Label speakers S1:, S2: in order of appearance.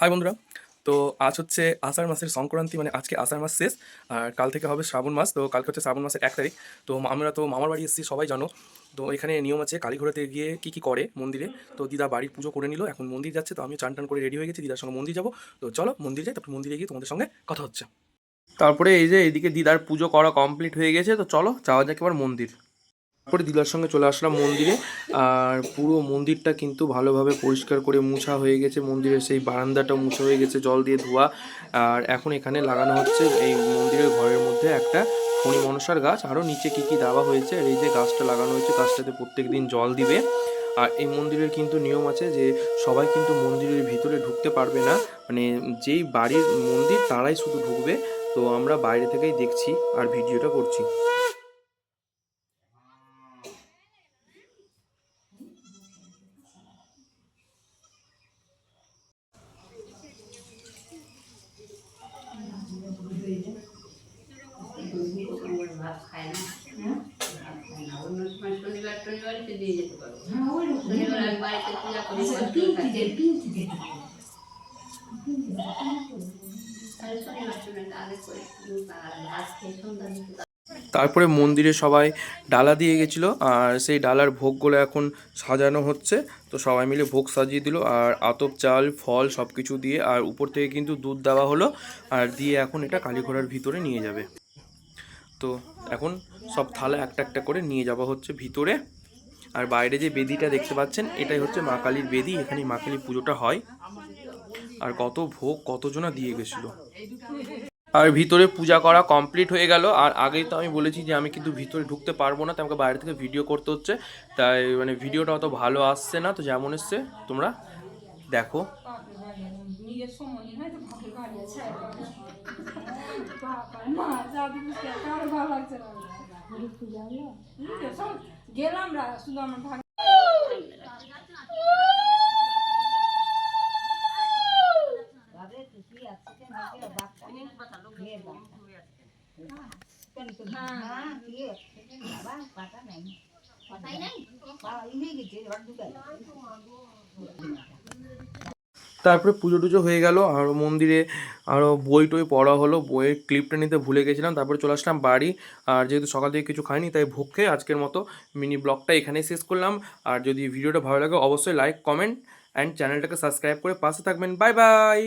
S1: High বন্ধুরা। তো আজ হচ্ছে আষাঢ় মাসের সংক্রান্তি মানে আজকে আষাঢ় মাস শেষ, আর কাল থেকে হবে শ্রাবণ মাস। তো কালকে হচ্ছে শ্রাবণ মাসের এক তারিখ। তো আমরা তো মামার বাড়ি এসেছি, সবাই জানো। তো এখানে নিয়ম আছে, কালীঘোড়াতে গিয়ে কী কী করে মন্দিরে। তো দিদা বাড়ির পুজো করে নিল, এখন মন্দির যাচ্ছে, তো আমি চান টান করে রেডি হয়ে গেছি, দিদার সঙ্গে মন্দির যাব। তো চলো মন্দির যাই, তারপর মন্দিরে গিয়ে তোমাদের সঙ্গে কথা হচ্ছে। তারপরে এই যে এদিকে দিদার পুজো করা কমপ্লিট হয়ে গেছে, তো চলো যাওয়া যাক এবার মন্দির। তারপরে দিদার সঙ্গে চলে আসলাম মন্দিরে। আর পুরো মন্দিরটা কিন্তু ভালোভাবে পরিষ্কার করে মুছা হয়ে গেছে। মন্দিরের সেই বারান্দাটা মুছা হয়ে গেছে, জল দিয়ে ধোয়া। আর এখন এখানে লাগানো হচ্ছে এই মন্দিরের ঘরের মধ্যে একটা ফণি মনসার গাছ। আরও নিচে কী কী দেওয়া হয়েছে? আর এই যে গাছটা লাগানো হয়েছে, গাছটাতে প্রত্যেক দিন জল দিবে। আর এই মন্দিরের কিন্তু নিয়ম আছে যে সবাই কিন্তু মন্দিরের ভিতরে ঢুকতে পারবে না। মানে যেই বাড়ির মন্দির, তারাই শুধু ঢুকবে। তো আমরা বাইরে থেকেই দেখছি আর ভিডিওটা করছি
S2: ভাত খায় না ভাত খায় না অন্য দিয়ে যেতে পারব শনিবার আমি বাড়িতে পূজা করি
S1: তারপরে মন্দিরে সবাই ডালা দিয়ে গেছিল আর সেই ডালার ভোগগুলো এখন সাজানো হচ্ছে। তো সবাই মিলে ভোগ সাজিয়ে দিল আর আতপ চাল ফল সব কিছু দিয়ে আর উপর থেকে কিন্তু দুধ দেওয়া হলো আর দিয়ে এখন এটা কালীঘোড়ার ভিতরে নিয়ে যাবে। তো এখন সব থালা একটা একটা করে নিয়ে যাওয়া হচ্ছে ভিতরে। আর বাইরে যে বেদিটা দেখতে পাচ্ছেন, এটাই হচ্ছে মা কালীর বেদি, এখানে মা কালী পুজোটা হয়। আর কত ভোগ, কতজনা দিয়ে গেছিল। আর ভিতরে পূজা করা কমপ্লিট হয়ে গেল। আর আগেই তো আমি বলেছি যে আমি কিন্তু ভিতরে ঢুকতে পারব না তো আমাকে বাইরে থেকে ভিডিও করতে হচ্ছে। তাই মানে ভিডিওটা অত ভালো আসছে না, তো যেমন এসছে, তোমরা দেখো।
S3: নিজের সময় হয় তো ভাবে গাড়ি আছে বাবা মা যাবি বুঝতে কারও ভালো লাগছে না হুম, সব গেলাম রা শুধু আমার ভাগ
S1: তারপরে পুজো টুজো হয়ে গেল আরও মন্দিরে আরও বই টই পড়া হলো, বইয়ের ক্লিপটা নিতে ভুলে গেছিলাম, তারপরে চলে আসলাম বাড়ি। আর যেহেতু সকাল থেকে কিছু খাইনি, তাই ভোগ খেয়ে আজকের মতো মিনি ব্লগটা এখানেই শেষ করলাম। আর যদি ভিডিওটা ভালো লাগে, অবশ্যই লাইক কমেন্ট অ্যান্ড চ্যানেলটাকে সাবস্ক্রাইব করে পাশে থাকবেন। Bye bye